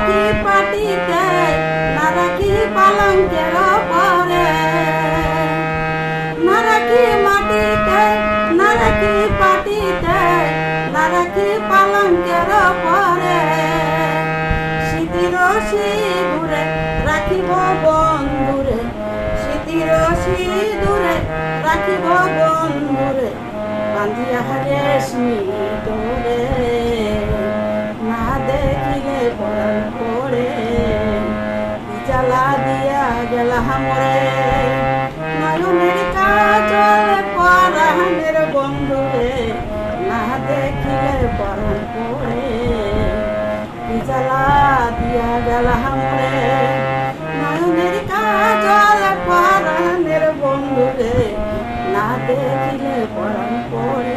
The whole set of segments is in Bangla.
নারাকি পাটিতে নারাকি পালঙ্কের পরে? নারাকি মাটিতে নারাকি পাটিতে নারাকি পালঙ্কের পরে? স্মৃতির সিঁদুরে রাখিব বন্ধুরে স্মৃতির সিঁদুরে রাখিব বন্ধুরে, বান্ধিয়া রেশমি তোরে গেলা মরে নয়নের কাজল পরাণের বন্ধুরে, না দেখিলে পরাণ পড়ে জ্বালা দিয়া গেলা মরে নয়নের কাজল পরাণের বন্ধুরে, না দেখিলে পরাণ পড়ে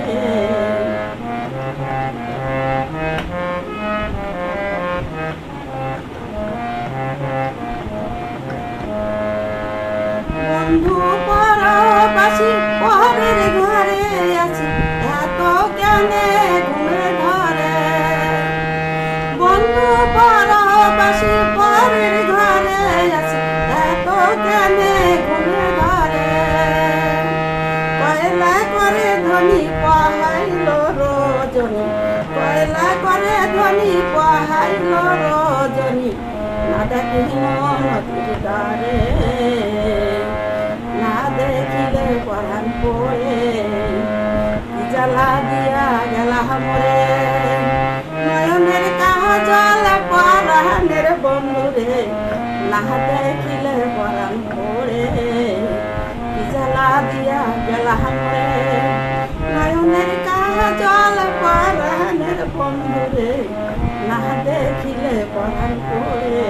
বন্ধু পরবাসী, পরের ঘরে আছি। এত জ্ঞানে ঘুমে ধরে বন্ধু পরবাসী, পরের ঘরে আছি। এত জ্ঞানে ঘুমে ধরে কয়লা করে ধনী পাহাইল রজনী। কয়লা করে ধনী পাহাইল রজনী। না দেখিল নদীর না দেখিলে পরাণ পড়ে জ্বালা দিয়া গেলা নয়নের কাজল পরাণের বন্ধুরে, না দেখিলে পরাণ পড়ে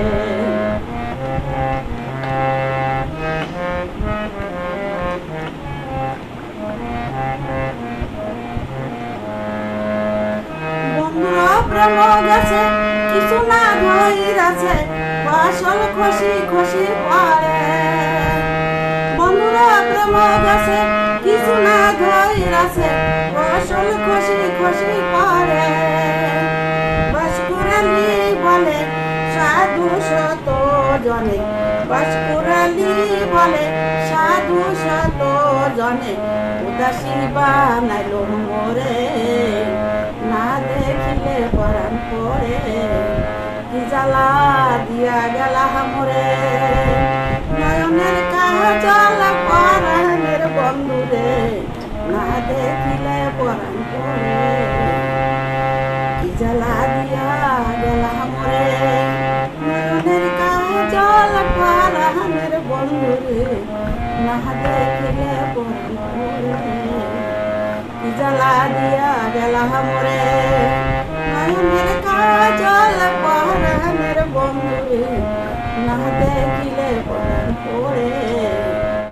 বন্ধুরা প্রেম গেছে, কিছু না ধৈর আছে ফসল খুশি খুশি পড়ে বন্ধুরা প্রেম গেছে কিছু না ধৈর আছে ফসল খুশি খুশি পড়ে বাসকুরালি বলে, সাধু শত জনে। বাসকুরালি বলে, সাধু শত জনে। উদাসী বানাইল মোরে, না দেখিলে পরাণ পড়ে কি জ্বালা কাজল পরাণের বন্ধুরে না দিয়া গেলা মোরে নয়নের কাজল কি জ্বালা দিয়া গেলা মোরে